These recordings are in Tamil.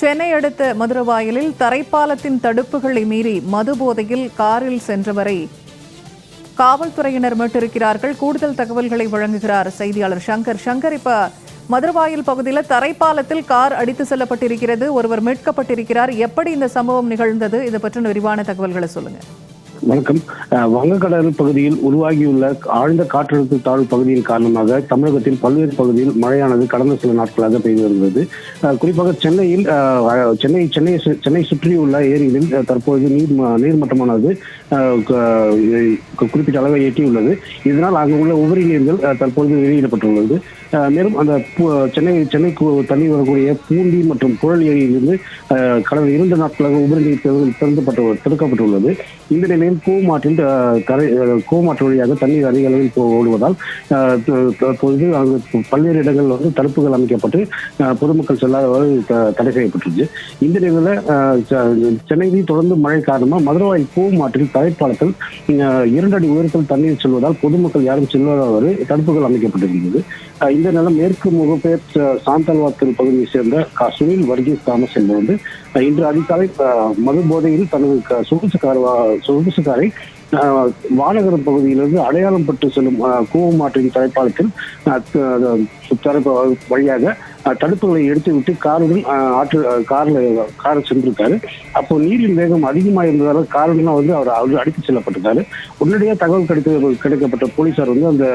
சென்னை அடுத்த மதுரவாயலில் தரைப்பாலத்தின் தடுப்புகளை மீறி மது போதையில் காரில் சென்றவரை காவல்துறையினர் மீட்டிருக்கிறார்கள். கூடுதல் தகவல்களை வழங்குகிறார் செய்தியாளர் சங்கர். சங்கர் இப்ப மதுரவாயல் பகுதியில் தரைப்பாலத்தில் கார் அடித்து செல்லப்பட்டிருக்கிறது. ஒருவர் மீட்கப்பட்டிருக்கிறார். எப்படி இந்த சம்பவம் நிகழ்ந்தது? இதை பற்றின விரிவான தகவல்களை சொல்லுங்க. வணக்கம். அஹ், வங்கக்கடல் பகுதியில் உருவாகியுள்ள ஆழ்ந்த காற்றழுத்த தாழ்வு பகுதியின் காரணமாக தமிழகத்தின் பல்வேறு பகுதியில் மழையானது கடந்த சில நாட்களாக பெய்து வருகிறது. குறிப்பாக சென்னையில் சென்னை சென்னை சு- சென்னை சுற்றியுள்ள ஏரிகளில் தற்பொழுது தற்போது நீர் ம- நீர்மட்டமானது குறிப்பிட்ட அளவை எட்டியுள்ளது. இதனால் அங்கு உள்ள உபரி நீர்கள் தற்பொழுது தற்போது வெளியிடப்பட்டுள்ளது. மேலும் அந்த பு- சென்னை சென்னைக்கு தண்ணி வரக்கூடிய பூண்டி மற்றும் புழல் ஏரியிலிருந்து கடந்த இரண்டு நாட்களாக உபரி நீர் திறந்து- திறக்கப்பட்டுள்ளது. இந்த நிலையில் கூமாற்றில் அஹ், கரை கூமாற்று வழியாக தண்ணீர் அதிக அளவில் ஓடுவதால் அஹ், தற்பொழுது அங்கு பல்வேறு இடங்களில் வந்து தடுப்புகள் அமைக்கப்பட்டு பொதுமக்கள் செல்லாதவாறு தடை செய்யப்பட்டுள்ளது. இந்த நிலையில் சென்னையில் தொடர்ந்து மழை காரணமாக மதுரவாய் கூமாற்றில் தரைப்பாலத்தில் அஹ், இரண்டு அடி உயரத்தில் தண்ணீர் செல்வதால் பொதுமக்கள் யாரும் செல்லாதவாறு தடுப்புகள் அமைக்கப்பட்டிருந்தது இந்த நிலம் மேற்கு முகப்பேர் ச- சாந்தல்வாக்கல் பகுதியை சேர்ந்த சுனில் வர்கீஸ் தாமஸ் என்பவர் வந்து இன்று அதிகாலை மது போதையில் தனது சொகுசு கார் சொகுசு காரை வானகரம் பகுதியிலிருந்து அடையாளம் பட்டு செல்லும் கூவமாற்றின் தலைப்பாலத்தில் வழியாக தடுப்புகளை எடுத்துவிட்டு காருடன் ஆற்று கார்ல கார் சென்றிருக்காரு. அப்போ நீரின் வேகம் அதிகமாக இருந்ததால காருடன் வந்து அவர் அவர் அடித்து செல்லப்பட்டிருக்காரு. உடனடியாக தகவல் கிடைக்க கிடைக்கப்பட்ட போலீசார் வந்து அந்த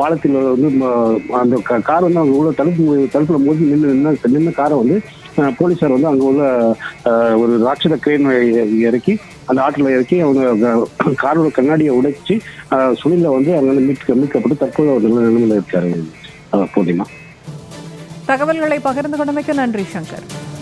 பாலத்தில் வந்து அந்த கார் வந்து அங்கே உள்ள தடுப்பு தடுப்புல மோதி நின்று நின்று நின்று காரை வந்து போலீசார் வந்து அங்கே உள்ள ஒரு ராட்சத கிரேன் இறக்கி அந்த ஆற்றில் இறக்கி அவங்க காரோட கண்ணாடியை உடைச்சி சுனில வந்து அவங்க மீட்க மீட்கப்பட்டு தற்போது அவர் நல்ல நிலைமையில் இருக்காரு. பூர்ணிமா தகவல்களை பகிர்ந்து கொண்டமைக்கு நன்றி சங்கர்.